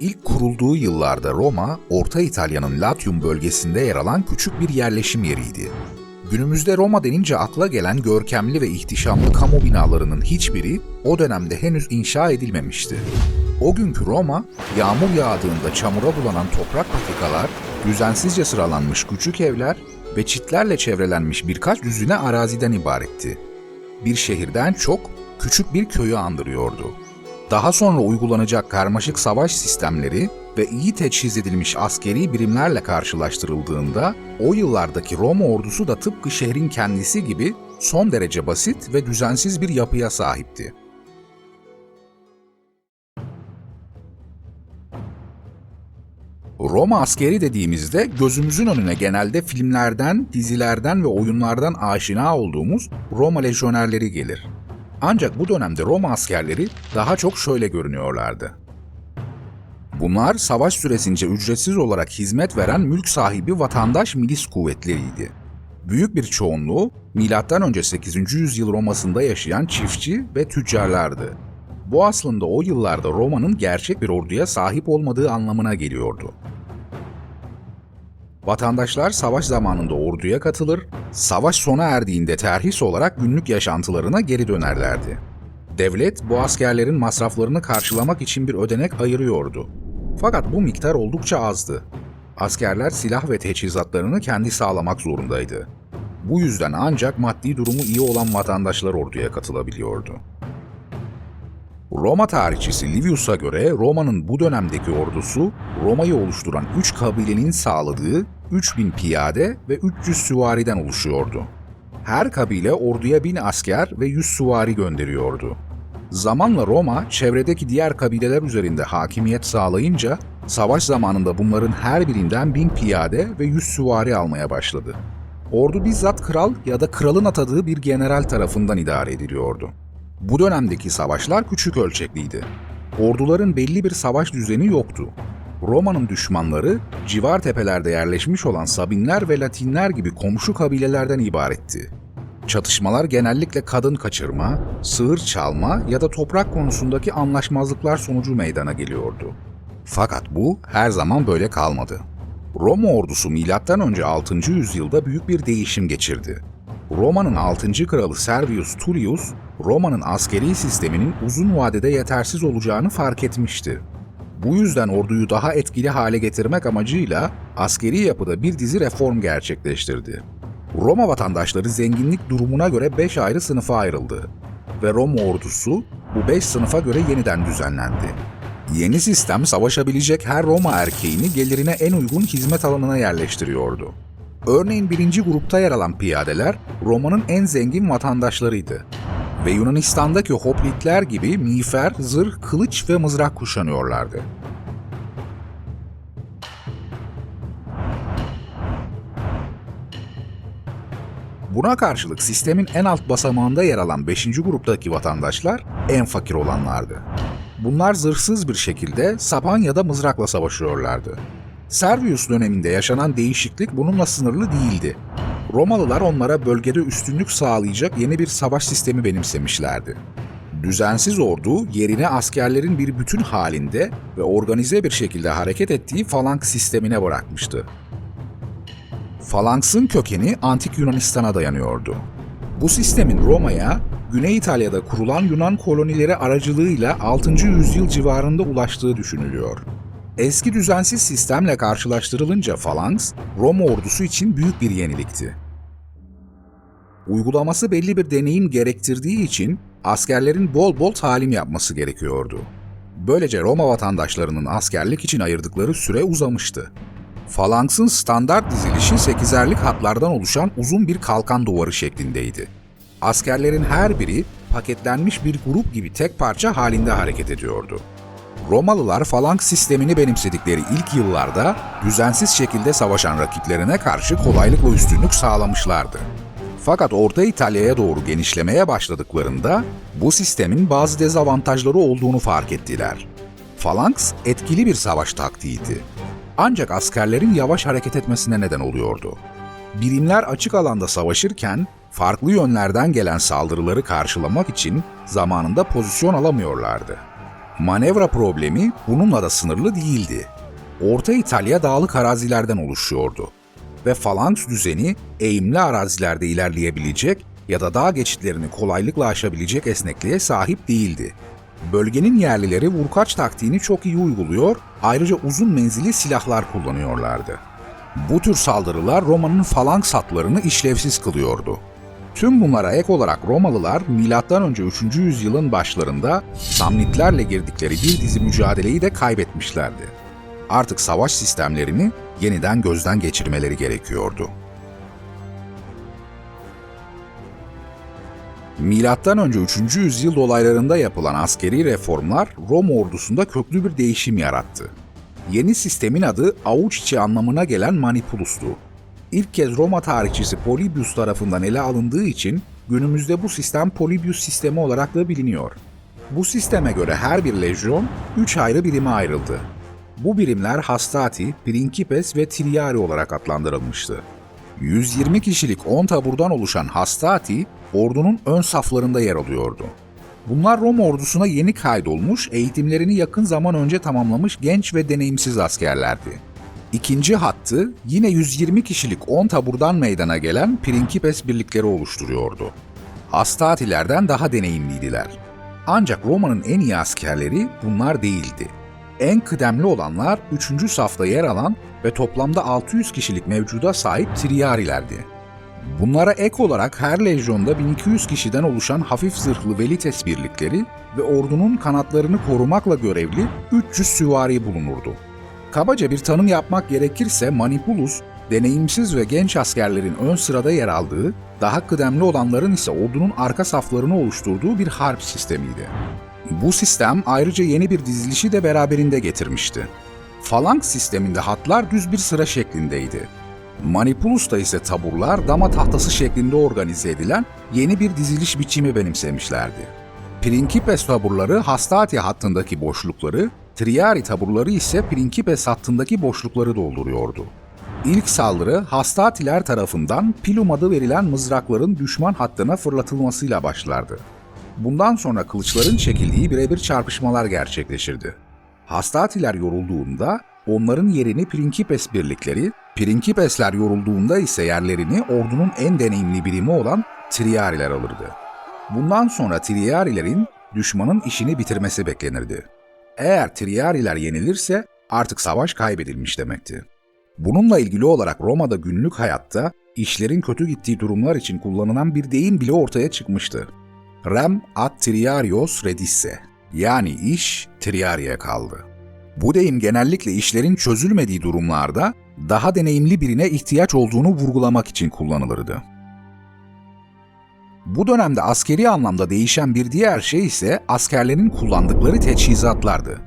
İlk kurulduğu yıllarda Roma, Orta İtalya'nın Latium bölgesinde yer alan küçük bir yerleşim yeriydi. Günümüzde Roma denince akla gelen görkemli ve ihtişamlı kamu binalarının hiçbiri o dönemde henüz inşa edilmemişti. O günkü Roma, yağmur yağdığında çamura bulanan toprak patikalar, düzensizce sıralanmış küçük evler ve çitlerle çevrelenmiş birkaç düzine araziden ibaretti. Bir şehirden çok küçük bir köyü andırıyordu. Daha sonra uygulanacak karmaşık savaş sistemleri ve iyi teçhiz edilmiş askeri birimlerle karşılaştırıldığında o yıllardaki Roma ordusu da tıpkı şehrin kendisi gibi son derece basit ve düzensiz bir yapıya sahipti. Roma askeri dediğimizde gözümüzün önüne genelde filmlerden, dizilerden ve oyunlardan aşina olduğumuz Roma lejyonerleri gelir. Ancak bu dönemde Roma askerleri daha çok şöyle görünüyorlardı. Bunlar savaş süresince ücretsiz olarak hizmet veren mülk sahibi vatandaş milis kuvvetleriydi. Büyük bir çoğunluğu M.Ö. 8. yüzyıl Roma'sında yaşayan çiftçi ve tüccarlardı. Bu aslında o yıllarda Roma'nın gerçek bir orduya sahip olmadığı anlamına geliyordu. Vatandaşlar savaş zamanında orduya katılır, savaş sona erdiğinde terhis olarak günlük yaşantılarına geri dönerlerdi. Devlet bu askerlerin masraflarını karşılamak için bir ödenek ayırıyordu. Fakat bu miktar oldukça azdı. Askerler silah ve teçhizatlarını kendi sağlamak zorundaydı. Bu yüzden ancak maddi durumu iyi olan vatandaşlar orduya katılabiliyordu. Roma tarihçisi Livius'a göre Roma'nın bu dönemdeki ordusu Roma'yı oluşturan 3 kabilenin sağladığı 3000 piyade ve 300 süvariden oluşuyordu. Her kabile orduya 1000 asker ve 100 süvari gönderiyordu. Zamanla Roma çevredeki diğer kabileler üzerinde hakimiyet sağlayınca savaş zamanında bunların her birinden 1000 piyade ve 100 süvari almaya başladı. Ordu bizzat kral ya da kralın atadığı bir general tarafından idare ediliyordu. Bu dönemdeki savaşlar küçük ölçekliydi. Orduların belli bir savaş düzeni yoktu. Roma'nın düşmanları civar tepelerde yerleşmiş olan Sabinler ve Latinler gibi komşu kabilelerden ibaretti. Çatışmalar genellikle kadın kaçırma, sığır çalma ya da toprak konusundaki anlaşmazlıklar sonucu meydana geliyordu. Fakat bu her zaman böyle kalmadı. Roma ordusu M.Ö. 6. yüzyılda büyük bir değişim geçirdi. Roma'nın 6. kralı Servius Tullius, Roma'nın askeri sisteminin uzun vadede yetersiz olacağını fark etmişti. Bu yüzden orduyu daha etkili hale getirmek amacıyla askeri yapıda bir dizi reform gerçekleştirdi. Roma vatandaşları zenginlik durumuna göre 5 ayrı sınıfa ayrıldı ve Roma ordusu bu 5 sınıfa göre yeniden düzenlendi. Yeni sistem savaşabilecek her Roma erkeğini gelirine en uygun hizmet alanına yerleştiriyordu. Örneğin birinci grupta yer alan piyadeler Roma'nın en zengin vatandaşlarıydı. Ve Yunanistan'daki hoplitler gibi miğfer, zırh, kılıç ve mızrak kuşanıyorlardı. Buna karşılık sistemin en alt basamağında yer alan 5. gruptaki vatandaşlar en fakir olanlardı. Bunlar zırhsız bir şekilde sapan ya da mızrakla savaşıyorlardı. Servius döneminde yaşanan değişiklik bununla sınırlı değildi. Romalılar onlara bölgede üstünlük sağlayacak yeni bir savaş sistemi benimsemişlerdi. Düzensiz ordu yerine askerlerin bir bütün halinde ve organize bir şekilde hareket ettiği falank sistemine bırakmıştı. Falanksın kökeni antik Yunanistan'a dayanıyordu. Bu sistemin Roma'ya, Güney İtalya'da kurulan Yunan kolonileri aracılığıyla 6. yüzyıl civarında ulaştığı düşünülüyor. Eski düzensiz sistemle karşılaştırılınca falanks, Roma ordusu için büyük bir yenilikti. Uygulaması belli bir deneyim gerektirdiği için askerlerin bol bol talim yapması gerekiyordu. Böylece Roma vatandaşlarının askerlik için ayırdıkları süre uzamıştı. Falanksın standart dizilişi 8'erlik hatlardan oluşan uzun bir kalkan duvarı şeklindeydi. Askerlerin her biri paketlenmiş bir grup gibi tek parça halinde hareket ediyordu. Romalılar falank sistemini benimsedikleri ilk yıllarda düzensiz şekilde savaşan rakiplerine karşı kolaylıkla üstünlük sağlamışlardı. Fakat Orta İtalya'ya doğru genişlemeye başladıklarında bu sistemin bazı dezavantajları olduğunu fark ettiler. Falanks etkili bir savaş taktiğiydi. Ancak askerlerin yavaş hareket etmesine neden oluyordu. Birimler açık alanda savaşırken farklı yönlerden gelen saldırıları karşılamak için zamanında pozisyon alamıyorlardı. Manevra problemi bununla da sınırlı değildi. Orta İtalya dağlık arazilerden oluşuyordu ve falanks düzeni eğimli arazilerde ilerleyebilecek ya da dağ geçitlerini kolaylıkla aşabilecek esnekliğe sahip değildi. Bölgenin yerlileri vurkaç taktiğini çok iyi uyguluyor, ayrıca uzun menzilli silahlar kullanıyorlardı. Bu tür saldırılar Roma'nın falanks hatlarını işlevsiz kılıyordu. Tüm bunlara ek olarak Romalılar M.Ö. 3. yüzyılın başlarında Samnitlerle girdikleri bir dizi mücadeleyi de kaybetmişlerdi. Artık savaş sistemlerini yeniden gözden geçirmeleri gerekiyordu. Milattan önce 3. yüzyıl dolaylarında yapılan askeri reformlar Roma ordusunda köklü bir değişim yarattı. Yeni sistemin adı avuç içi anlamına gelen manipulus'tu. İlk kez Roma tarihçisi Polybius tarafından ele alındığı için günümüzde bu sistem Polybius sistemi olarak da biliniyor. Bu sisteme göre her bir lejyon 3 ayrı birime ayrıldı. Bu birimler hastati, principes ve triari olarak adlandırılmıştı. 120 kişilik 10 taburdan oluşan hastati, ordunun ön saflarında yer alıyordu. Bunlar Roma ordusuna yeni kaydolmuş, eğitimlerini yakın zaman önce tamamlamış genç ve deneyimsiz askerlerdi. İkinci hattı yine 120 kişilik 10 taburdan meydana gelen Principes birlikleri oluşturuyordu. Hastatilerden daha deneyimliydiler. Ancak Roma'nın en iyi askerleri bunlar değildi. En kıdemli olanlar 3. safta yer alan ve toplamda 600 kişilik mevcuda sahip Triarilerdi. Bunlara ek olarak her lejyonda 1200 kişiden oluşan hafif zırhlı Velites birlikleri ve ordunun kanatlarını korumakla görevli 300 süvari bulunurdu. Kabaca bir tanım yapmak gerekirse Manipulus, deneyimsiz ve genç askerlerin ön sırada yer aldığı, daha kıdemli olanların ise ordunun arka saflarını oluşturduğu bir harp sistemiydi. Bu sistem ayrıca yeni bir dizilişi de beraberinde getirmişti. Falanks sisteminde hatlar düz bir sıra şeklindeydi. Manipulus'ta ise taburlar dama tahtası şeklinde organize edilen yeni bir diziliş biçimi benimsemişlerdi. Principes taburları Hastati hattındaki boşlukları, Triari taburları ise Principes hattındaki boşlukları dolduruyordu. İlk saldırı Hastatiler tarafından Pilum adı verilen mızrakların düşman hattına fırlatılmasıyla başlardı. Bundan sonra kılıçların çekildiği birebir çarpışmalar gerçekleşirdi. Hastatiler yorulduğunda onların yerini Principes birlikleri, Principesler yorulduğunda ise yerlerini ordunun en deneyimli birimi olan Triariler alırdı. Bundan sonra Triarilerin düşmanın işini bitirmesi beklenirdi. Eğer Triariler yenilirse artık savaş kaybedilmiş demekti. Bununla ilgili olarak Roma'da günlük hayatta işlerin kötü gittiği durumlar için kullanılan bir deyim bile ortaya çıkmıştı. Rem ad triarios redisse yani iş triariye kaldı. Bu deyim genellikle işlerin çözülmediği durumlarda daha deneyimli birine ihtiyaç olduğunu vurgulamak için kullanılırdı. Bu dönemde askeri anlamda değişen bir diğer şey ise askerlerin kullandıkları teçhizatlardı.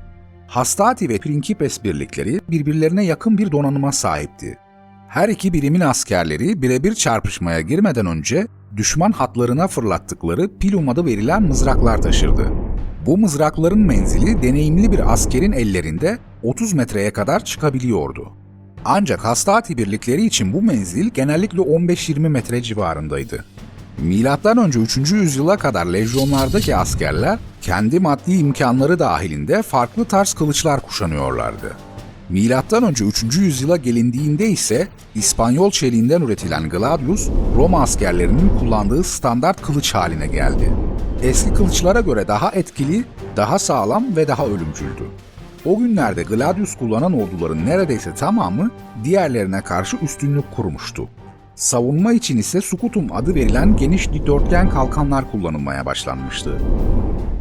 Hastati ve Principes birlikleri birbirlerine yakın bir donanıma sahipti. Her iki birimin askerleri birebir çarpışmaya girmeden önce düşman hatlarına fırlattıkları pilum adı verilen mızraklar taşırdı. Bu mızrakların menzili deneyimli bir askerin ellerinde 30 metreye kadar çıkabiliyordu. Ancak hastati birlikleri için bu menzil genellikle 15-20 metre civarındaydı. Milattan önce 3. yüzyıla kadar lejyonlardaki askerler kendi maddi imkanları dahilinde farklı tarz kılıçlar kuşanıyorlardı. Milattan önce 3. yüzyıla gelindiğinde ise İspanyol çeliğinden üretilen gladius Roma askerlerinin kullandığı standart kılıç haline geldi. Eski kılıçlara göre daha etkili, daha sağlam ve daha ölümcüldü. O günlerde gladius kullanan orduların neredeyse tamamı diğerlerine karşı üstünlük kurmuştu. Savunma için ise sukutum adı verilen geniş dikdörtgen kalkanlar kullanılmaya başlanmıştı.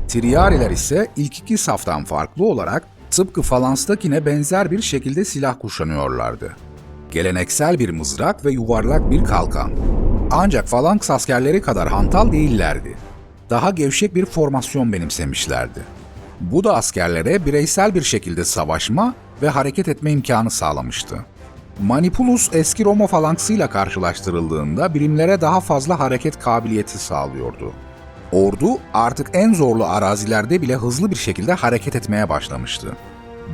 Triariler ise ilk iki saftan farklı olarak tıpkı Falans'takine benzer bir şekilde silah kuşanıyorlardı. Geleneksel bir mızrak ve yuvarlak bir kalkan. Ancak Falanks askerleri kadar hantal değillerdi. Daha gevşek bir formasyon benimsemişlerdi. Bu da askerlere bireysel bir şekilde savaşma ve hareket etme imkanı sağlamıştı. Manipulus eski Roma falanksıyla karşılaştırıldığında birimlere daha fazla hareket kabiliyeti sağlıyordu. Ordu artık en zorlu arazilerde bile hızlı bir şekilde hareket etmeye başlamıştı.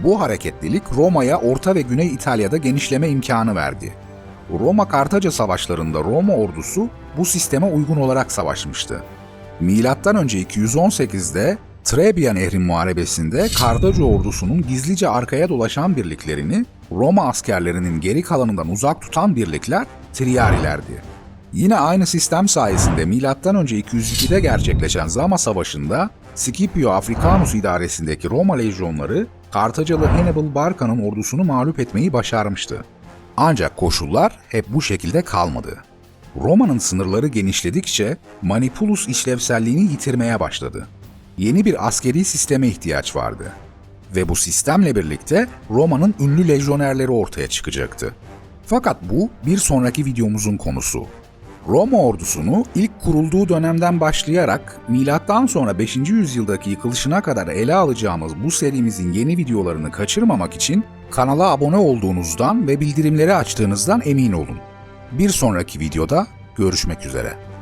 Bu hareketlilik Roma'ya Orta ve Güney İtalya'da genişleme imkanı verdi. Roma Kartaca savaşlarında Roma ordusu bu sisteme uygun olarak savaşmıştı. Milattan önce 218'de Trebia Nehri Muharebesi'nde Kartaca ordusunun gizlice arkaya dolaşan birliklerini Roma askerlerinin geri kalanından uzak tutan birlikler Triarilerdi. Yine aynı sistem sayesinde M.Ö. 202'de gerçekleşen Zama Savaşı'nda Scipio Africanus idaresindeki Roma lejyonları Kartacalı Hannibal Barca'nın ordusunu mağlup etmeyi başarmıştı. Ancak koşullar hep bu şekilde kalmadı. Roma'nın sınırları genişledikçe Manipulus işlevselliğini yitirmeye başladı. Yeni bir askeri sisteme ihtiyaç vardı. Ve bu sistemle birlikte Roma'nın ünlü lejyonerleri ortaya çıkacaktı. Fakat bu bir sonraki videomuzun konusu. Roma ordusunu ilk kurulduğu dönemden başlayarak milattan sonra 5. yüzyıldaki yıkılışına kadar ele alacağımız bu serimizin yeni videolarını kaçırmamak için kanala abone olduğunuzdan ve bildirimleri açtığınızdan emin olun. Bir sonraki videoda görüşmek üzere.